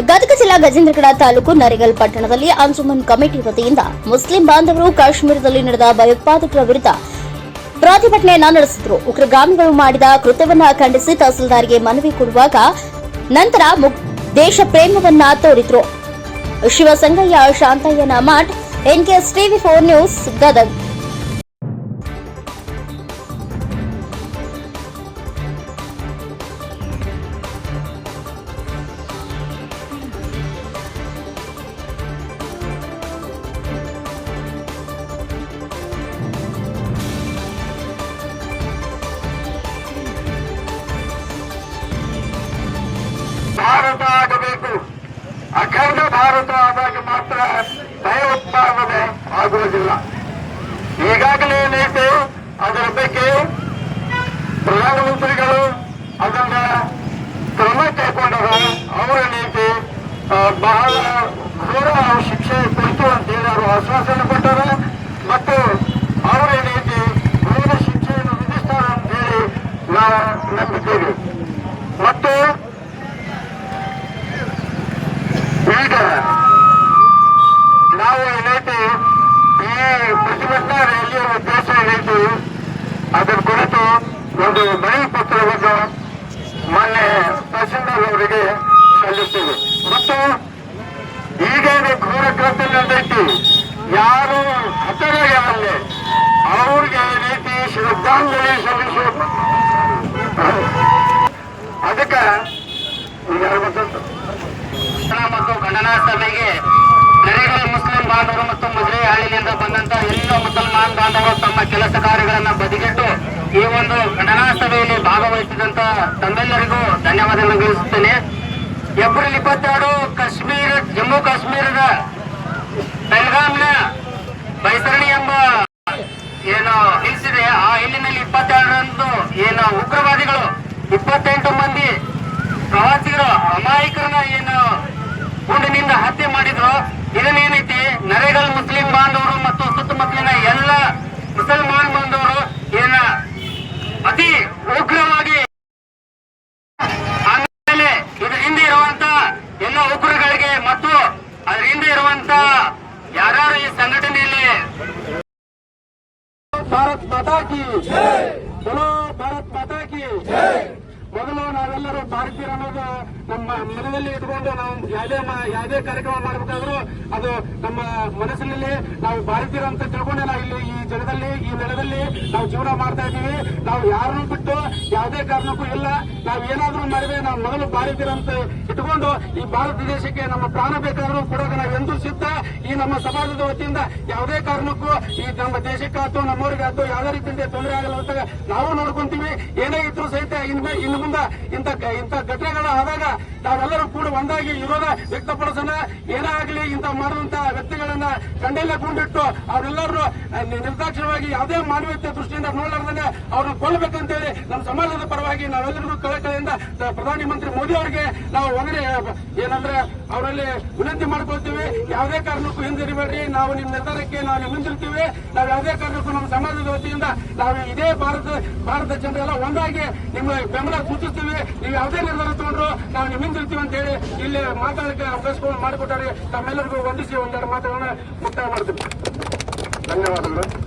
ಗದಗ ಜಿಲ್ಲಾ ಗಜೇಂದ್ರಗಡ ತಾಲೂಕು ನರಿಗಲ್ ಪಟ್ಟಣದಲ್ಲಿ ಅಂಜುಮನ್ ಕಮಿಟಿ ವತಿಯಿಂದ ಮುಸ್ಲಿಂ ಬಾಂಧವರು ಕಾಶ್ಮೀರದಲ್ಲಿ ನಡೆದ ಭಯೋತ್ಪಾದಕರ ವಿರುದ್ಧ ಪ್ರತಿಭಟನೆಯನ್ನ ನಡೆಸಿದ್ರು. ಉಗ್ರಗಾಮಿಗಳು ಮಾಡಿದ ಕೃತ್ಯವನ್ನ ಖಂಡಿಸಿ ತಹಸೀಲ್ದಾರ್ಗೆ ಮನವಿ ಕೊಡುವಾಗ ನಂತರ ದೇಶ ಪ್ರೇಮವನ್ನ ತೋರಿದ್ರು. ಶಿವಸಂಗಯ್ಯ, ಶಾಂತಯ್ಯನ ಮಾಟ್ NKS TV four news Gadag. ಅಖಂಡ ಭಾರತ ಆದಾಗ ಮಾತ್ರ ಭಯೋತ್ಪಾದನೆ ಆಗುವುದಿಲ್ಲ. ಈಗಾಗಲೇ ಏನೈತೆ ಅದರ ಬಗ್ಗೆ ಪ್ರಧಾನಮಂತ್ರಿಗಳು ಅದನ್ನ ಕ್ರಮ ಕೈಗೊಂಡರು. ಅವರ ನೀತಿ ಬಹಳ ಘೋರ ಶಿಕ್ಷೆ ಕೊಡ್ತು ಅಂತೇಳಿ ಅವರು ಆಶ್ವಾಸನೆ ಕೊಟ್ಟರು. ಮತ್ತು ಅವರ ನೀತಿ, ಘೋರ ಶಿಕ್ಷೆಯನ್ನು ವಿಧಿಸ್ತಾರೆ ಅಂತ ಹೇಳಿ ನಾವು ನಂಬಿದ್ದೇವೆ. ಒಂದು ಮನವಿ ಪತ್ರವನ್ನು ಮೊನ್ನೆ ತಹಸೀಲ್ದಾರ್ ಅವರಿಗೆ ಸಲ್ಲಿಸ್ತೇವೆ ಮತ್ತು ಈಗೇನು ಘೋರ ಕೃತ್ಯ ನಡೆದೈತಿ. ಯಾರು ಹತರಾಗ್ಯಾರಲ್ಲೇ ಅವ್ರಿಗೆ ರೀತಿ ಶ್ರದ್ಧಾಂಜಲಿ ಸಲ್ಲಿಸೋದು ಅದಕ್ಕೆ ಮತ್ತು ಗಣನಾ ಸಭೆಗೆ ನೆರೆಗಳ ಮುಸ್ಲಿಂ ಬಾಂಧವರು ಮತ್ತು ಮದುವೆ ಹಳ್ಳಿಯಿಂದ ಬಂದಂತ ಎಲ್ಲ ಮುಸಲ್ಮಾನ್ ಬಾಂಧವರು ತಮ್ಮ ಕೆಲಸ ಕಾರ್ಯಗಳನ್ನ ಬದಿಗಿಟ್ಟು ಈ ಒಂದು ಘಟನಾ ಸಭೆಯಲ್ಲಿ ಭಾಗವಹಿಸಿದಂತ ತಮ್ಮೆಲ್ಲರಿಗೂ ಧನ್ಯವಾದಗಳನ್ನು ತಿಳಿಸುತ್ತೇನೆ. ಏಪ್ರಿಲ್ ಇಪ್ಪತ್ತೆರಡು ಕಾಶ್ಮೀರ, ಜಮ್ಮು ಕಾಶ್ಮೀರದ ಬೆಲ್ಗಾಮ್ನ ಬೈಸರಣಿ ಎಂಬ ಏನು ಹಿಲ್ಸ್ ಇದೆ ಆ ಹಿಲ್ಲಿನಲ್ಲಿ ಇಪ್ಪತ್ತೆರಡರಂದು ಏನು ಉಗ್ರವಾದಿಗಳು, ಇಪ್ಪತ್ತೆಂಟು ಮಂದಿ ಪ್ರವಾಸಿಗರು ಅಮಾಯಕರನ್ನ ಏನು ಗುಂಡಿನಿಂದ ಹತ್ಯೆ ಮಾಡಿದ್ರು. ಇದನ್ನೇನೈತಿ? ನರೇಗಲ್ ಮುಸ್ಲಿಂ ಬಾಂಧವರು ಮತ್ತು ಸುತ್ತಮುತ್ತಲಿನ ಎಲ್ಲ ಮುಸಲ್ಮಾನ್ ಬಾಂಧವರು ಏನ ಅತಿ ಉಗ್ರವಾಗಿ ಆಮೇಲೆ ಇದ್ರ ಹಿಂದೆ ಇರುವಂತ ಎಲ್ಲ ಉಗ್ರಗಳಿಗೆ ಮತ್ತು ಇರುವಂತ ಯಾರ್ಯಾರು ಈ ಸಂಘಟನೆಯಲ್ಲಿ ಭಾರತ್ ಮಾತಾ ಕಿ ಚಲೋ ಭಾರತ್ ಮಾತಾ ಕಿ ಮೊದಲು ನಾವೆಲ್ಲರೂ ಭಾರತೀಯರು ಅನ್ನೋದು ನಮ್ಮ ಮನದಲ್ಲಿ ಇಟ್ಕೊಂಡು ನಾವು ಯಾವುದೇ ಯಾವುದೇ ಕಾರ್ಯಕ್ರಮ ಮಾಡಬೇಕಾದ್ರೂ ಅದು ನಮ್ಮ ಮನಸ್ಸಿನಲ್ಲಿ ನಾವು ಭಾರತೀಯರು ಅಂತ ತಿಳ್ಕೊಂಡೆ ನಾವು ಇಲ್ಲಿ ಈ ಜನದಲ್ಲಿ ಈ ನೆಲದಲ್ಲಿ ನಾವು ಜೀವನ ಮಾಡ್ತಾ ಇದ್ದೀವಿ. ನಾವು ಯಾರನ್ನು ಬಿಟ್ಟು ಯಾವುದೇ ಕಾರಣಕ್ಕೂ ಇಲ್ಲ. ನಾವು ಏನಾದರೂ ಮಾಡಿದ್ರೆ ನಾವು ಮೊದಲು ಭಾರತೀಯರು ಅಂತ ಇಟ್ಕೊಂಡು ಈ ಭಾರತ ದೇಶಕ್ಕೆ ನಮ್ಮ ಪ್ರಾಣ ಬೇಕಾದರೂ ಕೊಡೋಕೆ ನಾವು ಎಂದೂ ಸಿದ್ಧ ಈ ನಮ್ಮ ಸಮಾಜದ ವತಿಯಿಂದ ಯಾವುದೇ ಕಾರಣಕ್ಕೂ ಈ ನಮ್ಮ ದೇಶಕ್ಕಾಯ್ತು ನಮ್ಮವ್ರಿಗಾಯ್ತು ಯಾವುದೇ ರೀತಿಯಿಂದ ತೊಂದರೆ ಆಗಲ್ಲ ಅಂತ ನಾವು ನೋಡ್ಕೊಂತೀವಿ. ಏನೇ ಇದ್ರು ಸಹಿತ ಇನ್ನು ಮುಂದೆ ಇಂಥ ಇಂಥ ಘಟನೆಗಳು ಆದಾಗ ನಾವೆಲ್ಲರೂ ಕೂಡ ಒಂದಾಗಿ ವಿರೋಧ ವ್ಯಕ್ತಪಡಿಸೋಣ. ಏನೇ ಆಗಲಿ ಇಂಥ ಮಾಡುವಂತಹ ವ್ಯಕ್ತಿಗಳನ್ನ ಕಂಡೆಲ್ಲ ಕೊಂಡಿಟ್ಟು ಅವರೆಲ್ಲರೂ ನಿರ್ದಾಕ್ಷಿಣ್ಯವಾಗಿ ಯಾವುದೇ ಮಾನವೀಯತೆ ದೃಷ್ಟಿಯಿಂದ ನೋಡಲಾರ್ದೇ ಅವ್ರನ್ನ ಕೊಲ್ಲಬೇಕಂತೇಳಿ ನಮ್ಮ ಸಮಾಜದ ಪರವಾಗಿ ನಾವೆಲ್ಲರಿಗೂ ಕಳಕಳಿಯಿಂದ ಪ್ರಧಾನಿ ಮಂತ್ರಿ ಮೋದಿ ಅವರಿಗೆ ನಾವು ಒಂದೇ ಏನಂದ್ರೆ ಅವರಲ್ಲಿ ವಿನಂತಿ ಮಾಡ್ಕೊಳ್ತೀವಿ. ಯಾವುದೇ ಕಾರಣಕ್ಕೂ ಹಿಂದಿರಬೇಡ್ರಿ ನಾವು ನಿಮ್ಮ ನಿರ್ಧಾರಕ್ಕೆ ನಾವು ನಿಮ್ಮ ಹಿಂದಿರ್ತೀವಿ ನಾವು ಯಾವುದೇ ಕಾರಣಕ್ಕೂ ನಮ್ಮ ಸಮಾಜದ ವತಿಯಿಂದ ನಾವು ಇದೇ ಭಾರತ ಭಾರತ ಜನರೆಲ್ಲ ಒಂದಾಗಿ ನಿಮ್ಮ ಬೆಂಬಲ ಸೂಚಿಸ್ತೀವಿ. ನೀವು ಯಾವುದೇ ನಿರ್ಧಾರ ತಗೊಂಡ್ರು ನಾವು ನಿಮ್ಮ ಹಿಂದಿರ್ತೀವಿ ಅಂತ ಹೇಳಿ ಇಲ್ಲಿ ಮಾತಾಡಕ್ಕೆ ಅವಕಾಶ ಮಾಡಿಕೊಟ್ಟಾರೆ ತಮ್ಮೆಲ್ಲರಿಗೂ ವಂದಿಸಿ ಒಂದೆರಡು ಮಾತುಗಳನ್ನ ಮುಕ್ತಾಯ ಮಾಡ್ತೀವಿ ಧನ್ಯವಾದಗಳು.